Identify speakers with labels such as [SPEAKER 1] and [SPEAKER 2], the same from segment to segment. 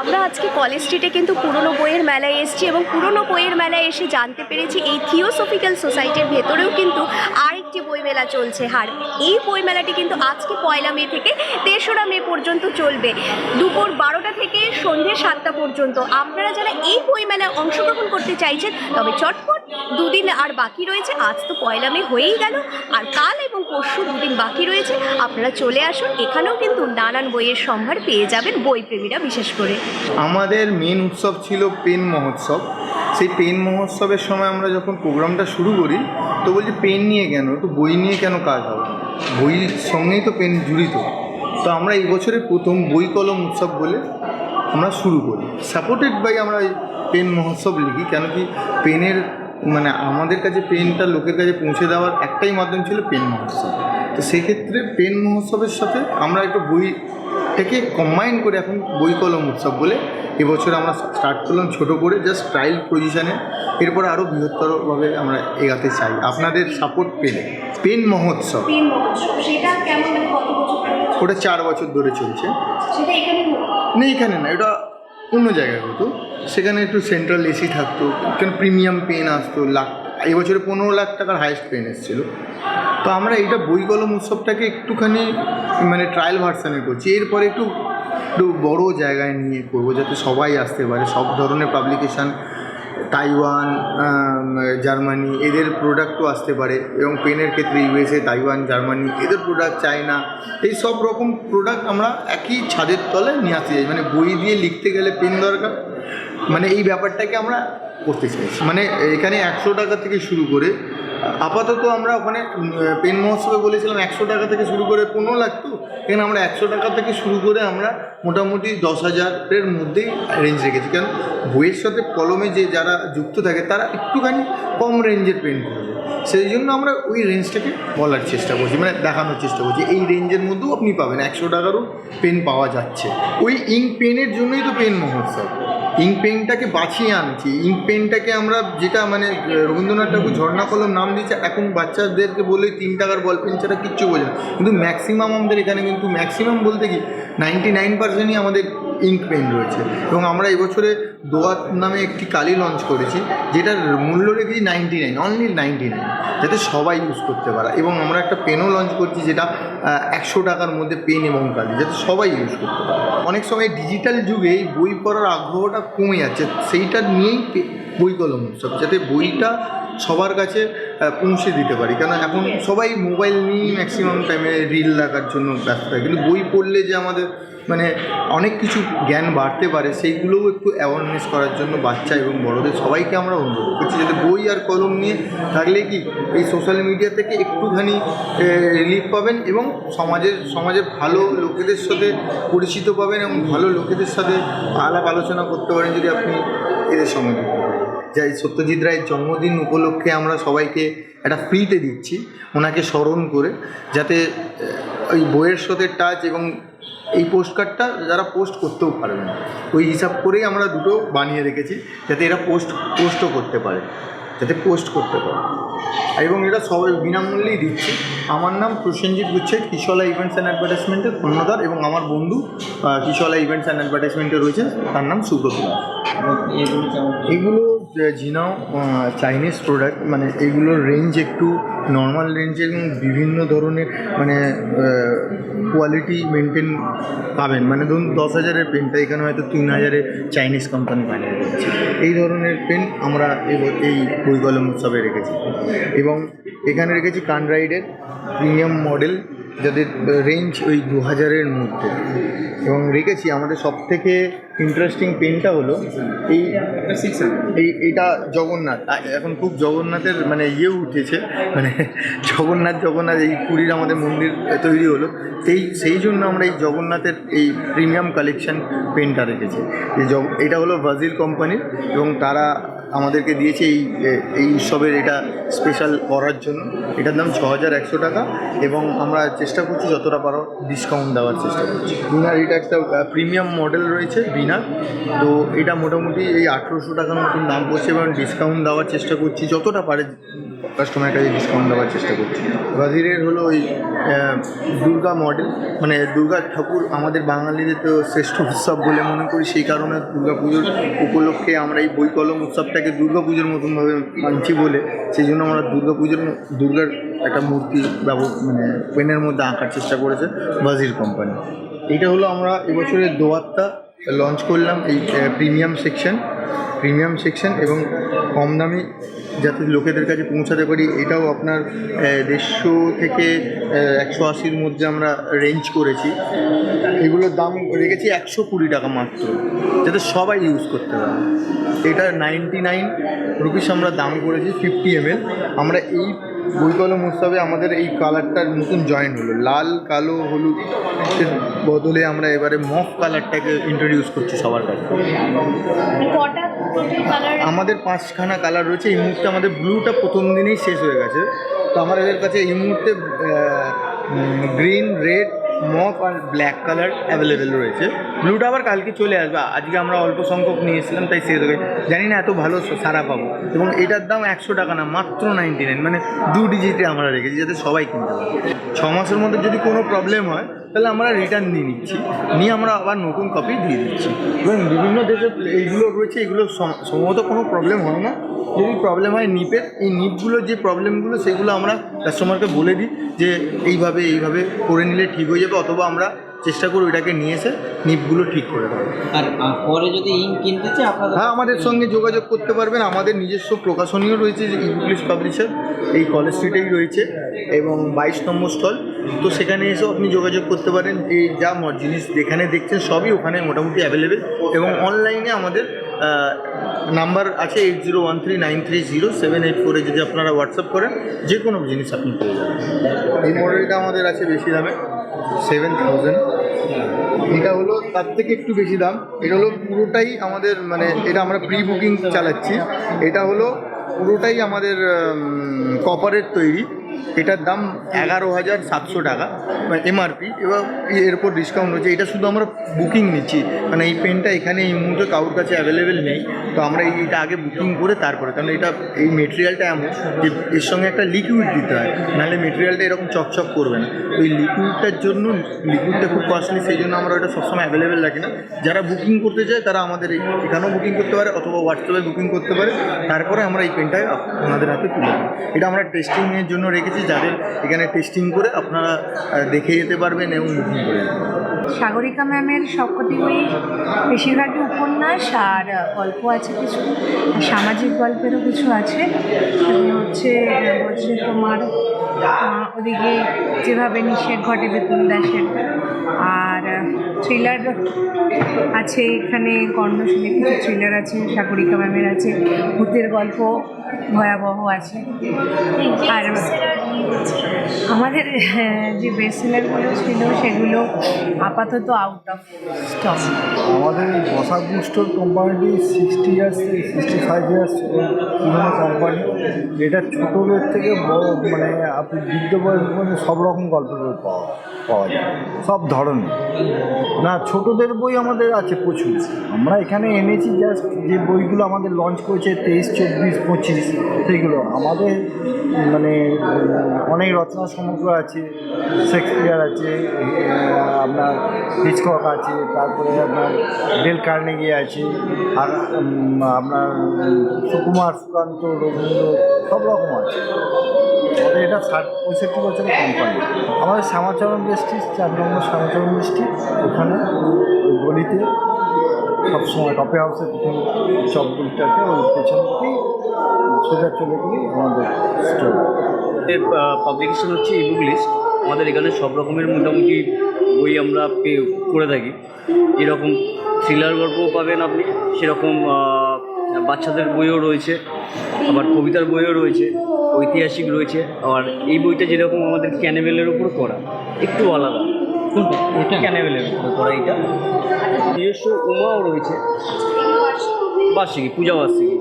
[SPEAKER 1] আমরা আজকে কলেজ স্ট্রিটে কিন্তু পুরনো বইয়ের মেলায় এসেছি এবং পুরনো বইয়ের মেলায় এসে জানতে পেরেছি এই থিওসফিক্যাল সোসাইটির ভেতরেও কিন্তু আরেকটি বই মেলা চলছে। আর এই বই মেলাটি কিন্তু আজকে পয়লা মে থেকে তেসরা মে পর্যন্ত চলবে। দুপুর বারোটা থেকে সন্ধ্যে সাতটা পর্যন্ত। আপনারা যারা এই বই মেলায় অংশগ্রহণ করতে চাইছেন, তবে চটপট দুদিন আর বাকি রয়েছে। আজ তো পয়লা মে হয়েই গেল, আর কাল এবং পরশু দুদিন বাকি রয়েছে। আপনারা চলে আসুন, এখানেও কিন্তু নানান বইয়ের সম্ভার পেয়ে যাবেন বইপ্রেমীরা বিশেষ করে।
[SPEAKER 2] আমাদের মেন উৎসব ছিল পেন মহোৎসব। সেই পেন মহোৎসবের সময় আমরা যখন প্রোগ্রামটা শুরু করি, তো বলছি পেন নিয়ে কেন? একটু বই নিয়ে কেন কাজ হবে? বইয়ের সঙ্গেই তো পেন জড়িত। তো আমরা এই বছরে প্রথম বই কলম উৎসব বলে আমরা শুরু করি। সাপোর্টেড বাই আমরা পেন মহোৎসব লিখি, কেন কি পেনের মানে আমাদের কাছে পেনটা লোকের কাছে পৌঁছে দেওয়ার একটাই মাধ্যম ছিল পেন মহোৎসব। তো সেক্ষেত্রে পেন মহোৎসবের সাথে আমরা একটু বই থেকে কম্বাইন করে এখন বই কলম উৎসব বলে এবছর আমরা স্টার্ট করলাম ছোট করে জাস্ট ট্রায়াল পজিশানে এরপর আরও বৃহত্তরভাবে আমরা এগাতে চাই। আপনাদের সাপোর্ট পেলে। পেন মহোৎসব? ওটা চার বছর ধরে চলছে। না এখানে না এটা অন্য জায়গায় হতো। সেখানে একটু সেন্ট্রাল এসি থাকতো কেন প্রিমিয়াম পেন আসতো লাখ এবছরে পনেরো লাখ টাকার হাইয়েস্ট পেন এসেছিল। তো আমরা এইটা বই কলম উৎসবটাকে একটুখানি মানে ট্রায়াল ভার্সানে করছি। এরপরে একটু একটু বড়ো জায়গায় নিয়ে করব, যাতে সবাই আসতে পারে। সব ধরনের পাবলিকেশান তাইওয়ান জার্মানি এদের প্রোডাক্টও আসতে পারে। এবং পেনের ক্ষেত্রে ইউএসএ তাইওয়ান জার্মানি এদের প্রোডাক্ট চায়না এই সব রকম প্রোডাক্ট আমরা একই ছাদের তলে নিয়ে আসতে চাই। মানে বই দিয়ে লিখতে গেলে পেন দরকার। মানে এই ব্যাপারটাকে আমরা করতে চাইছি। মানে এখানে একশো টাকা থেকে শুরু করে, আপাতত আমরা ওখানে পেন মহোৎসবে বলেছিলাম একশো টাকা থেকে শুরু করে পনেরো লাখ তো, এখানে আমরা একশো টাকা থেকে শুরু করে আমরা মোটামুটি দশ হাজারের মধ্যেই রেঞ্জ রেখেছি। কারণ বইয়ের সাথে কলমে যে যারা যুক্ত থাকে, তারা একটুখানি কম রেঞ্জের পেন করবে সেই জন্য আমরা ওই রেঞ্জটাকে বলার চেষ্টা করছি মানে দেখানোর চেষ্টা করছি। এই রেঞ্জের মধ্যেও আপনি পাবেন, একশো টাকারও পেন পাওয়া যাচ্ছে। ওই ইঙ্ক পেনের জন্যই তো পেন মহোৎসব। ইঙ্ক পেনটাকে বাঁচিয়ে আনছি। ইঙ্ক পেনটাকে আমরা যেটা মানে রবীন্দ্রনাথ ঠাকুর ঝর্ণা কলম নাম দিয়েছে, এখন বাচ্চাদেরকে বলে তিন টাকার বল পেন ছাড়া কিচ্ছু বোঝে কিন্তু ম্যাক্সিমাম আমাদের এখানে কিন্তু ম্যাক্সিমাম বলতে কি নাইনটি নাইন পার্সেন্টই আমাদের ইঙ্ক পেন রয়েছে। এবং আমরা এবছরে দোয়াত নামে একটি কালি লঞ্চ করেছি, যেটার মূল্য রেখেছি ninety nine only ninety nine যাতে সবাই ইউজ করতে পারে। এবং আমরা একটা পেনও লঞ্চ করছি যেটা একশো টাকার মধ্যে পেন এবং কালি, যাতে সবাই ইউজ করতে পারে। অনেক সময় ডিজিটাল যুগে বই পড়ার আগ্রহটা কমে যাচ্ছে, সেইটা নিয়েই বই কলম উৎসব, যাতে বইটা সবার কাছে পৌঁছে দিতে পারি। কারণ এখন সবাই মোবাইল নিয়েই ম্যাক্সিমাম টাইমে রিল লাগার জন্য ব্যস্ত থাকে। কিন্তু বই পড়লে যে আমাদের মানে অনেক কিছু জ্ঞান বাড়তে পারে সেইগুলোও একটু অ্যাওয়ারনেস করার জন্য বাচ্চা এবং বড়দের সবাইকে আমরা অনুরোধ করছি যাতে বই আর কলম নিয়ে থাকলে কি এই সোশ্যাল মিডিয়া থেকে একটুখানি রিলিফ পাবেন এবং সমাজের সমাজের ভালো লোকেদের সাথে পরিচিত পাবেন এবং ভালো লোকেদের সাথে আলাপ আলোচনা করতে পারেন যদি আপনি এদের সঙ্গে। যাই সত্যজিৎ রায়ের জন্মদিন উপলক্ষে আমরা সবাইকে একটা ফ্রিতে দিচ্ছি ওনাকে স্মরণ করে যাতে ওই বইয়ের সাথে টাচ এবং এই পোস্টকার্ডটা যারা পোস্ট করতেও পারবে না ওই হিসাব করেই আমরা দুটো বানিয়ে রেখেছি যাতে এরা পোস্ট পোস্টও করতে পারে যাতে পোস্ট করতে পারে। এবং এটা সবাই বিনামূল্যেই দিচ্ছি। আমার নাম প্রসেনজিৎ গুচ্ছে কিশলা ইভেন্টস অ্যান্ড অ্যাডভার্টাইজমেন্টের কর্ণধার এবং আমার বন্ধু কিশলা ইভেন্টস অ্যান্ড অ্যাডভার্টাইজমেন্টে রয়েছে তার নাম সুব্রত এগুলো ঝিনাও চাইনিজ প্রোডাক্ট মানে এগুলোর রেঞ্জ একটু নর্মাল রেঞ্জে এবং বিভিন্ন ধরনের মানে কোয়ালিটি মেনটেন পাবেন। মানে ধরুন দশ হাজারের পেনটা এখানে হয়তো তিন হাজারে চাইনিজ কোম্পানি বানিয়ে দিচ্ছে। এই ধরনের পেন আমরা এই বই কলম উৎসবে রেখেছি। এবং এখানে রেখেছি কানরাইডের প্রিমিয়াম মডেল যাদের রেঞ্জ ওই দু হাজারের মধ্যে। এবং রেখেছি আমাদের সব থেকে ইন্টারেস্টিং পেনটা হলো এই এই এটা জগন্নাথ। এখন খুব জগন্নাথের মানে ইয়ে উঠেছে মানে জগন্নাথ জগন্নাথ এই পুরীর আমাদের মন্দির তৈরি হলো। সেই সেই জন্য আমরা এই জগন্নাথের এই প্রিমিয়াম কালেকশন পেনটা রেখেছি। এটা হলো ভাজিল কোম্পানির এবং তারা আমাদেরকে দিয়েছে এই এই উৎসবের এটা স্পেশাল করার জন্য। এটার দাম ছ হাজার একশো টাকা এবং আমরা চেষ্টা করছি যতটা পারো ডিসকাউন্ট দেওয়ার চেষ্টা করছি। বিনার এটা একটা প্রিমিয়াম মডেল রয়েছে বিনার তো এটা মোটামুটি এই আঠেরোশো টাকার মতন দাম পড়ছে এবং ডিসকাউন্ট দেওয়ার চেষ্টা করছি। যতটা পারে কাস্টমারের কাছে ডিসকাউন্ট দেওয়ার চেষ্টা করছি। ওয়াজিরের হলো ওই দুর্গা মডেল মানে দুর্গা ঠাকুর আমাদের বাঙালিদের তো শ্রেষ্ঠ উৎসব বলে মনে করি, সেই কারণে দুর্গা পুজোর উপলক্ষে আমরা এই বই কলম উৎসবটাকে দুর্গা পুজোর মতনভাবে মানছি বলে, সেই জন্য আমরা দুর্গা পুজোর দুর্গার একটা মূর্তি মানে পেনের মধ্যে আঁকার চেষ্টা করেছে বাজির কোম্পানি এইটা হলো আমরা এবছরের দোয়াত্তা লঞ্চ করলাম এই প্রিমিয়াম সেকশন প্রিমিয়াম সেকশন এবং কম দামে যাতে লোকেদের কাছে পৌঁছাতে পারি, এটাও আপনার দেড়শো থেকে একশো আশির মধ্যে আমরা রেঞ্জ করেছি। এগুলোর দাম রেখেছি একশো কুড়ি টাকা মাত্র, যাতে সবাই ইউজ করতে পারে। এটা নাইনটি নাইন রুপিস আমরা দাম করেছি ফিফটি এম আমরা এই বই কলম উৎসবে আমাদের এই কালারটার নতুন জয়েন হলো। লাল, কালো, হলুদ বদলে আমরা এবারে মফ কালারটাকে ইন্ট্রোডিউস করছি সবার কাছে। আমাদের পাঁচখানা কালার রয়েছে। এই মুহূর্তে আমাদের ব্লুটা প্রথম দিনেই শেষ হয়ে গেছে। তো আমাদের কাছে এই মুহূর্তে গ্রিন রেড মপ আর ব্ল্যাক কালার অ্যাভেলেবেল রয়েছে। ব্লুটা আবার কালকে চলে আসবে। আজকে আমরা অল্প সংখ্যক নিয়ে এসেছিলাম তাই শেষ হয়ে জানি না এত ভালো সারা পাবো। এবং এটার দাম একশো টাকা না, মাত্র নাইনটি নাইন মানে দু ডিজিটে আমরা রেখেছি, যাতে সবাই কিনতে পারে। ছ মাসের মধ্যে যদি কোনো প্রবলেম হয় তাহলে আমরা রিটার্ন দিয়ে নিচ্ছি নিয়ে আমরা আবার নতুন কপি দিয়ে দিচ্ছি। এবং বিভিন্ন দেশে এইগুলো রয়েছে এগুলো সম্ভবত কোনো প্রবলেম হয় না। যদি প্রবলেম হয় নিপের এই নিপগুলোর যে প্রবলেমগুলো সেগুলো আমরা কাস্টমারকে বলে দিই যে এইভাবে এইভাবে করে নিলে ঠিক হয়ে যাবে অথবা আমরা চেষ্টা করি ওইটাকে নিয়ে এসে নিপগুলো ঠিক করে দেবো
[SPEAKER 3] আর পরে যদি ইঙ্ক কিনতে চাই
[SPEAKER 2] হ্যাঁ আমাদের সঙ্গে যোগাযোগ করতে পারবেন। আমাদের নিজস্ব প্রকাশনীয় রয়েছে যে ইংলিশ পাবলিশার এই কলেজ স্ট্রিটেই রয়েছে এবং বাইশ নম্বর স্টল। তো সেখানে এসেও আপনি যোগাযোগ করতে পারেন, এই যা জিনিস যেখানে দেখছেন সবই ওখানে মোটামুটি অ্যাভেলেবেল এবং অনলাইনে আমাদের নাম্বার আছে eight zero one three nine three zero seven eight ফোরে যদি আপনারা হোয়াটসঅ্যাপ করেন যে কোনো জিনিস আপনি পেয়ে যাবেন। এই মডেলটা আমাদের আছে বেশি দামে সেভেন থাউজেন্ড এটা হলো তার থেকে একটু বেশি দাম। এটা হলো পুরোটাই আমাদের মানে এটা আমরা প্রি বুকিং চালাচ্ছি। এটা হলো পুরোটাই আমাদের কপারের তৈরি। এটার দাম এগারো হাজার সাতশো টাকা। এমআরপি এবং এর উপর ডিসকাউন্ট হচ্ছে এটা শুধু আমরা বুকিং নিচ্ছি। মানে এই পেনটা এখানে এই মুহূর্তে কারোর কাছে অ্যাভেলেবেল নেই। তো আমরা এইটা আগে বুকিং করে তারপরে কারণ এটা এই মেটেরিয়ালটা এমন যে এর সঙ্গে একটা লিকুইড দিতে হয়। নাহলে মেটেরিয়ালটা এরকম চকচক করবে না। ওই লিকুইডটার জন্য লিকুইডটা খুব কস্টলি সেই জন্য আমরা ওটা সবসময় অ্যাভেলেবেল রাখি না। যারা বুকিং করতে চায়, তারা আমাদের এখানেও বুকিং করতে পারে, অথবা হোয়াটসঅ্যাপে বুকিং করতে পারে। তারপরে আমরা এই পেনটা আপনাদের হাতে তুলে দিই। এটা আমরা টেস্টিংয়ের জন্য রেখেছি যাদের এখানে টেস্টিং করে আপনারা দেখে যেতে পারবেন এবং বুকিং করে
[SPEAKER 4] সাগরিকা ম্যামের সবকটি বই বেশিরভাগই উপন্যাস আর গল্প আছে কিছু। সামাজিক গল্পেরও কিছু আছে। হচ্ছে হচ্ছে তোমার ওদিকে যেভাবে নিষেধ ঘটে বেতন দাসের। আর থ্রিলার আছে এখানে কর্ণশীলে কিছু থ্রিলার আছে, সাগরিকা ম্যামের আছে, ভূতের গল্প ভয়াবহ আছে। আর আমাদের হ্যাঁ, যে বেসেলারগুলো সেলারগুলো ছিল সেগুলো আপাতত আউট অফ স্টক
[SPEAKER 5] আমাদের বসা বসাক স্টোর কোম্পানিটি sixty years sixty five years পুরোনো কোম্পানি এটা ছোটোদের থেকে বড় মানে আপনি বৃদ্ধ বয়স মানে সব রকম গল্পের পাওয়া। পাওয়া যায়। সব ধরনের। না, ছোটদের বই আমাদের আছে প্রচুর। আমরা এখানে এনেছি জাস্ট যে বইগুলো আমাদের লঞ্চ করেছে তেইশ, চব্বিশ, পঁচিশ, সেগুলো। আমাদের মানে অনেক রচনা সমগ্র আছে। শেক্সপিয়ার আছে আপনার হিচকক আছে, তারপরে আপনার ডেল কার্নেগি আছে, আর আপনার সুকুমার সুকান্ত, রবীন্দ্র, সব রকম আছে। আমাদের এটা ষাট পঁয়ষট্টি বছরের কোম্পানি আমাদের শ্যামাচরণ ডিস্ট্রিক্ট চার নম্বর শ্যামাচরণ ডিস্ট্রিক্ট ওখানে গলিতে সবসময় কপি হাউসের পিছন চপগুলিটাতে ওই পেছন থেকেই সোজা চলে গেলেই আমাদের স্টোর
[SPEAKER 6] পাবলিকেশন হচ্ছে ইবুক লিস্ট আমাদের এখানে সব রকমের মোটামুটি বই আমরা পে করে থাকি। যেরকম থ্রিলার গল্পও পাবেন আপনি, সেরকম বাচ্চাদের বইও রয়েছে, আবার কবিতার বইও রয়েছে। ঐতিহাসিক রয়েছে। আর এই বইটা যেরকম আমাদের ক্যানেবেলের উপর করা একটু আলাদা। এটা? ক্যানেবেলের উপর করা এটা নিজস্ব উমাও রয়েছে। বার্ষিকী পূজা বার্ষিকী।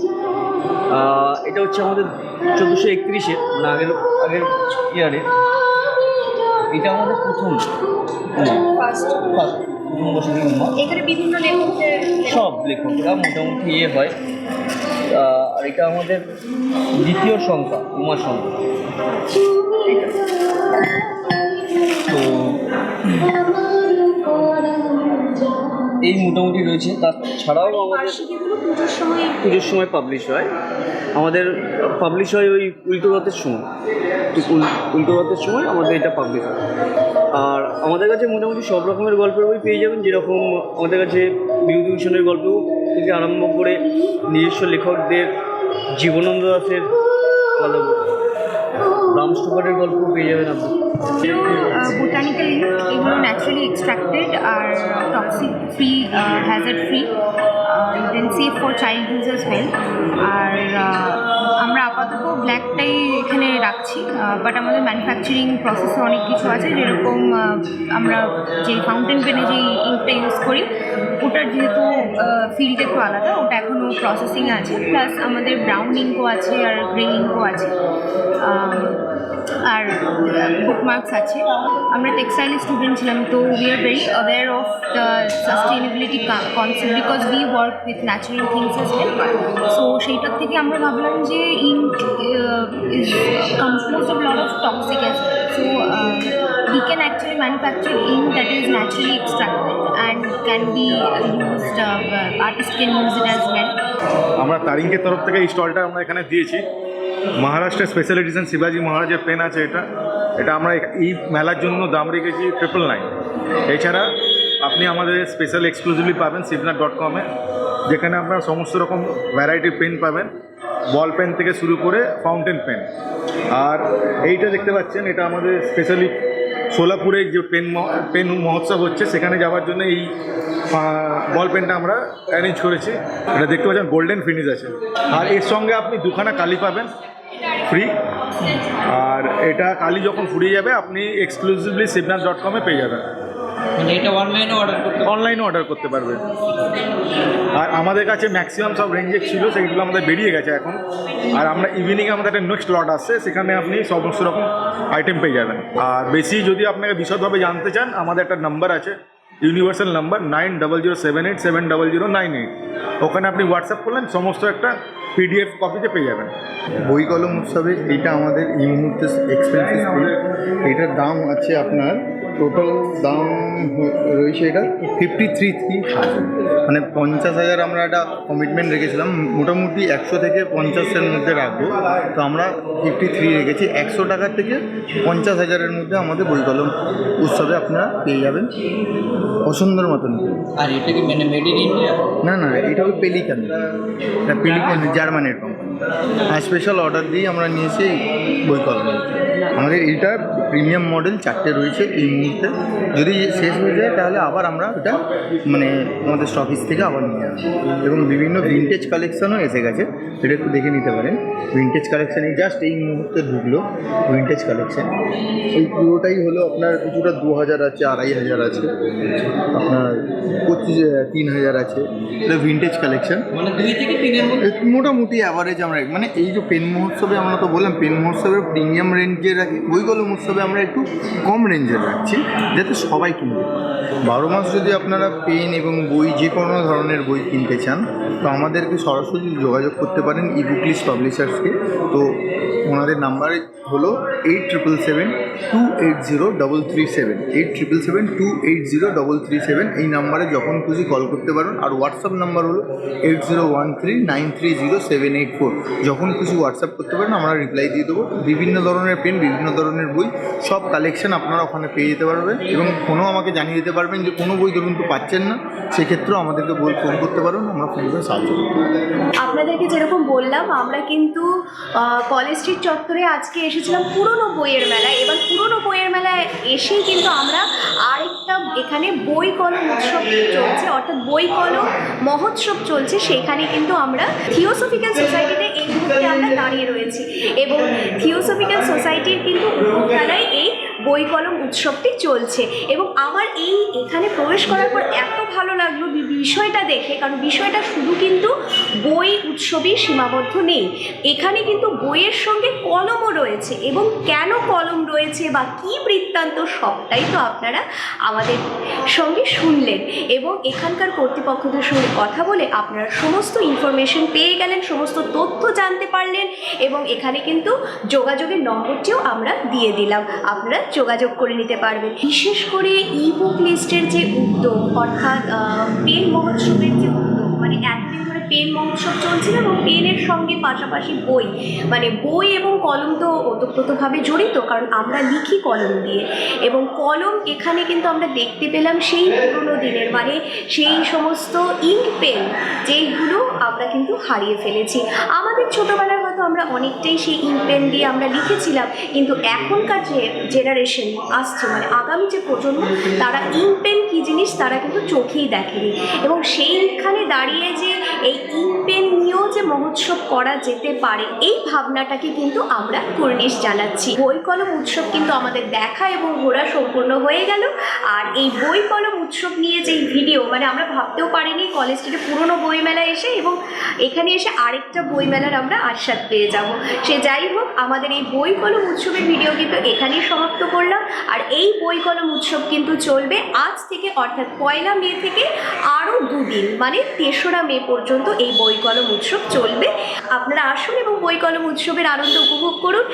[SPEAKER 6] এটা হচ্ছে আমাদের চোদ্দোশো একত্রিশে মানে আগের আগের ইয়ারে। এটা আমাদের প্রথম ফার্স্ট প্রথম
[SPEAKER 1] এখানে বিভিন্ন লেখকদের
[SPEAKER 6] সব লেখকরা মোটামুটি ইয়ে হয়। এটা আমাদের দ্বিতীয় সংখ্যা উমা সংখ্যা। তো এই মোটামুটি রয়েছে। তাছাড়াও আমাদের
[SPEAKER 1] পুজোর সময়
[SPEAKER 6] পাবলিশ হয়। আমাদের পাবলিশ হয় ওই উল্টো রথের সময়। উল্টো রথের সময় আমাদের এটা পাবলিশ হয়। আর আমাদের কাছে মোটামুটি সব রকমের গল্পের বই পেয়ে যাবেন। যেরকম আমাদের কাছে বিভূতিভূষণের গল্প থেকে আরম্ভ করে নিজস্ব লেখকদের জীবনানন্দ দাসের ভালো রাম গল্প পেয়ে যাবেন আপনি।
[SPEAKER 4] বোটানিক্যাল এগুলো naturally extracted R toxic free hazard free then safe for child use as well আর আমরা আপাতত ব্ল্যাকটাই এখানে রাখছি বাট আমাদের ম্যানুফ্যাকচারিং প্রসেসে অনেক কিছু আছে, যেরকম আমরা যে ফাউন্টেন পেনে যে ইঙ্কটা ইউজ করি ওটার যেহেতু ফিল্ড একটু আলাদা, ওটা এখনও প্রসেসিং আছে। প্লাস আমাদের ব্রাউন ইঙ্কও আছে আর গ্রে ইঙ্কও আছে। আর বুকমার্কস আছে। আমরা টেক্সটাইলের স্টুডেন্ট ছিলাম, তো we are very aware of the sustainability concept because we work with natural things as well so সেইটার থেকে আমরা ভাবলাম যে ink is of lot of toxic as so we can actually manufacture ink that is naturally extracted and can be used, uh, artist can use it as well.
[SPEAKER 7] আমরা তারিঙ্কের তরফ থেকে এই স্টলটা আমরা এখানে দিয়েছি। মহারাষ্ট্রের স্পেশাল এডিশন শিবাজি মহারাজের পেন আছে এটা। এটা আমরা এই মেলার জন্য দাম রেখেছি ট্রিপল নাইন এছাড়া আপনি আমাদের স্পেশাল এক্সক্লুসিভলি পাবেন শিবনাথ ডট কমে যেখানে আপনার সমস্ত রকম ভ্যারাইটির পেন পাবেন। বল পেন থেকে শুরু করে ফাউন্টেন পেন আর এইটা দেখতে পাচ্ছেন এটা আমাদের স্পেশালি সোলাপুরে যে পেন পেন মহোৎসব হচ্ছে, সেখানে যাওয়ার জন্য এই বল পেনটা আমরা অ্যারেঞ্জ করেছি। এটা দেখতে পাচ্ছেন গোল্ডেন ফিনিশ আছে। আর এর সঙ্গে আপনি দুখানা কালি পাবেন ফ্রি আর এটা কালি যখন ফুরিয়ে যাবে, আপনি এক্সক্লুসিভলি শিবনাথ ডট কমে পেয়ে যাবেন।
[SPEAKER 3] মানে এটা অনলাইনে অর্ডার করতে
[SPEAKER 7] অনলাইনে অর্ডার করতে পারবেন আর আমাদের কাছে ম্যাক্সিমাম সব রেঞ্জের ছিল, সেইগুলো আমাদের বেরিয়ে গেছে এখন। আর আমরা ইভিনিংয়ে আমাদের একটা নেক্সট লট আসছে, সেখানে আপনি সমস্ত রকম আইটেম পেয়ে যাবেন। আর বেশি যদি আপনাকে বিশদভাবে জানতে চান, আমাদের একটা নাম্বার আছে universal number nine double zero seven eight seven double zero nine eight ওখানে আপনি হোয়াটসঅ্যাপ করলেন, সমস্ত একটা পিডিএফ কপিতে পেয়ে যাবেন।
[SPEAKER 2] বই কলম উৎসবে এইটা আমাদের এই মুহূর্তে এক্সপেন্সিভ বই এটার দাম আছে আপনার টোটাল দাম রয়েছে এটা ফিফটি থ্রি থ্রি থাউজেন্ড মানে পঞ্চাশ হাজার আমরা একটা কমিটমেন্ট রেখেছিলাম মোটামুটি একশো থেকে পঞ্চাশের মধ্যে রাখব। তো আমরা ফিফটি থ্রি রেখেছি একশো টাকা থেকে পঞ্চাশ হাজারের মধ্যে আমাদের বই কলম উৎসবে আপনারা পেয়ে যাবেন। পছন্দের মতন।
[SPEAKER 3] আর এটা কি মানে মেড ইন ইন্ডিয়া
[SPEAKER 2] না না এটা হলো পেলিকান এটা পেলিকান জার্মানের কোম্পানি হ্যাঁ স্পেশাল অর্ডার দিয়ে আমরা নিয়েছি এই বই কলম আমাদের এইটা প্রিমিয়াম মডেল চারটে রয়েছে এই মুহূর্তে। যদি শেষ হয়ে যায় তাহলে আবার আমরা এটা মানে আমাদের স্টকিস থেকে আবার নিয়ে আসব। এবং বিভিন্ন ভিনটেজ কালেকশনও এসে গেছে। এটা একটু দেখে নিতে পারেন। ভিনটেজ কালেকশানে জাস্ট এই মুহূর্তে ঢুকলো উইন্টেজ কালেকশান এই পুরোটাই হলো আপনার কিছুটা দু হাজার আছে আড়াই হাজার আছে। আপনার পঁচিশ তিন হাজার আছে। এটা ভিনটেজ কালেকশন
[SPEAKER 3] মানে দুই থেকে তিনের
[SPEAKER 2] মোটামুটি অ্যাভারেজ আমরা মানে এই যে পেন মহোৎসবে আমরা তো বললাম পেন মহোৎসবের প্রিমিয়াম রেঞ্জে রাখি বই কলম উৎসবে আমরা একটু কম রেঞ্জে রাখছি যাতে সবাই কিনবে বারো মাস যদি আপনারা পেন এবং বই যে কোনো ধরনের বই কিনতে চান তো আমাদেরকে সরাসরি যোগাযোগ করতে পারেন ই বুক লিস্ট পাবলিশার্সকে তো ওনাদের নাম্বার হলো eight triple seven two eight zero double three seven, eight triple seven two eight zero double three seven, এই নাম্বারে যখন খুশি কল করতে পারেন। আর হোয়াটসঅ্যাপ নাম্বার হলো eight zero one three nine three zero seven eight four. যখন খুশি হোয়াটসঅ্যাপ করতে পারেন, আমরা রিপ্লাই দিয়ে দেবো। বিভিন্ন ধরনের পেন, বিভিন্ন ধরনের বই, সব কালেকশন আপনারা ওখানে পেয়ে যেতে পারবেন এবং ফোনও আমাকে জানিয়ে দিতে পারবেন যে কোনো বই ধরুন তো পাচ্ছেন না, সেক্ষেত্রেও আমাদেরকে বই ফোন করতে পারবেন আমরা ফোন করে সাহায্য করব।
[SPEAKER 1] আপনাদেরকে যেরকম বললাম, আমরা কিন্তু কলেজ স্ট্রিট চত্বরে আজকে এসেছিলাম পুরনো বইয়ের মেলায়। এবার পুরনো বইয়ের মেলায় এসেই কিন্তু আমরা আরেকটা এখানে বই কলম উৎসব চলছে, অর্থাৎ বই কলম মহোৎসব চলছে। সেখানে কিন্তু আমরা থিওসফিক্যাল সোসাইটিতে এই মুহূর্তে আমরা দাঁড়িয়ে রয়েছি। এবং থিওসফিক্যাল সোসাইটির কিন্তু উপরতলায় এই বই কলম উৎসবটি চলছে এবং আমার এই এখানে প্রবেশ করার পর এত ভালো লাগল বিষয়টা দেখে। কারণ বিষয়টা শুধু কিন্তু বই উৎসবেই সীমাবদ্ধ নেই। এখানে কিন্তু বইয়ের সঙ্গে কলমও রয়েছে এবং কেন কলম রয়েছে বা কী বৃত্তান্ত সবটাই তো আপনারা আমাদের সঙ্গে শুনলেন এবং এখানকার কর্তৃপক্ষদের সঙ্গে কথা বলে আপনারা সমস্ত ইনফরমেশন পেয়ে গেলেন, সমস্ত তথ্য জানতে পারলেন এবং এখানে কিন্তু যোগাযোগের নম্বরটিও আমরা দিয়ে দিলাম। আপনারা যোগাযোগ করে নিতে পারবেন। বিশেষ করে ই বুক লিস্টের যে উদ্যোগ, অর্থাৎ পেন মহোৎসবের যে উদ্যোগ মানে এতদিন ধরে পেন মহোৎসব চলছিল এবং পেনের সঙ্গে পাশাপাশি বই মানে বই এবং কলম তো ওতপ্রোতভাবে জড়িত, কারণ আমরা লিখি কলম দিয়ে। এবং কলম এখানে কিন্তু আমরা দেখতে পেলাম সেই পুরোনো দিনের মানে সেই সমস্ত ইঙ্ক পেন যেইগুলো আমরা কিন্তু হারিয়ে ফেলেছি। আমাদের ছোটোবেলার আমরা অনেকটাই সেই ইঙ্ক পেন দিয়ে আমরা লিখেছিলাম, কিন্তু এখনকার যে জেনারেশন আসছে মানে আগামী যে প্রজন্ম, তারা ইঙ্ক পেন কী জিনিস তারা কিন্তু চোখেই দেখেনি। এবং সেইখানে দাঁড়িয়ে যে এই ইঙ্ক পেন নিয়েও যে মহোৎসব করা যেতে পারে, এই ভাবনাটাকে কিন্তু আমরা কুর্নিশ জানাচ্ছি। বই কলম উৎসব কিন্তু আমাদের দেখা এবং ঘোরা সম্পূর্ণ হয়ে গেল, আর এই বই কলম উৎসব নিয়ে যেই ভিডিও মানে আমরা ভাবতেও পারিনি কলেজ স্ট্রিটে পুরনো বইমেলা এসে, এবং এখানে এসে আরেকটা বইমেলার আমরা আস্বাদ পেয়ে যাব। সে যাই হোক, আমাদের এই বই কলম উৎসবের ভিডিও কিন্তু এখানেই সমাপ্ত করলাম। আর এই বই কলম উৎসব কিন্তু চলবে আজ থেকে, অর্থাৎ পয়লা মে থেকে আরও দুদিন মানে তেসরা মে পর্যন্ত এই বই কলম উৎসব চলবে। আপনারা আসুন এবং বই কলম উৎসবের আনন্দ উপভোগ করুন।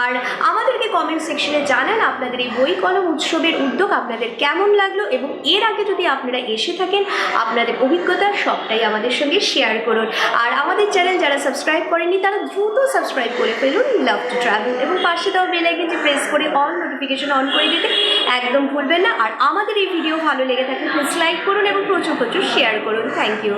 [SPEAKER 1] আর আমাদেরকে কমেন্ট সেকশনে জানান আপনাদের এই বই কলম উৎসবের উদ্যোগ আপনাদের কেমন লাগল এবং এর আগে যদি আপনারা এসে থাকেন, আপনাদের অভিজ্ঞতা সবটাই আমাদের সঙ্গে শেয়ার করুন। আর আমাদের চ্যানেল যারা সাবস্ক্রাইব করেননি, তারা দ্রুত সাবস্ক্রাইব করে ফেলুন লাভ টু ট্রাভেল এবং পাশে দেওয়া বেল আইকনটি প্রেস করে অল নোটিফিকেশন অন করে দিতে একদম ভুলবেন না। আর আমাদের এই ভিডিও ভালো লেগে থাকলে প্লিজ লাইক করুন এবং প্রচুর প্রচুর শেয়ার করুন। Thank you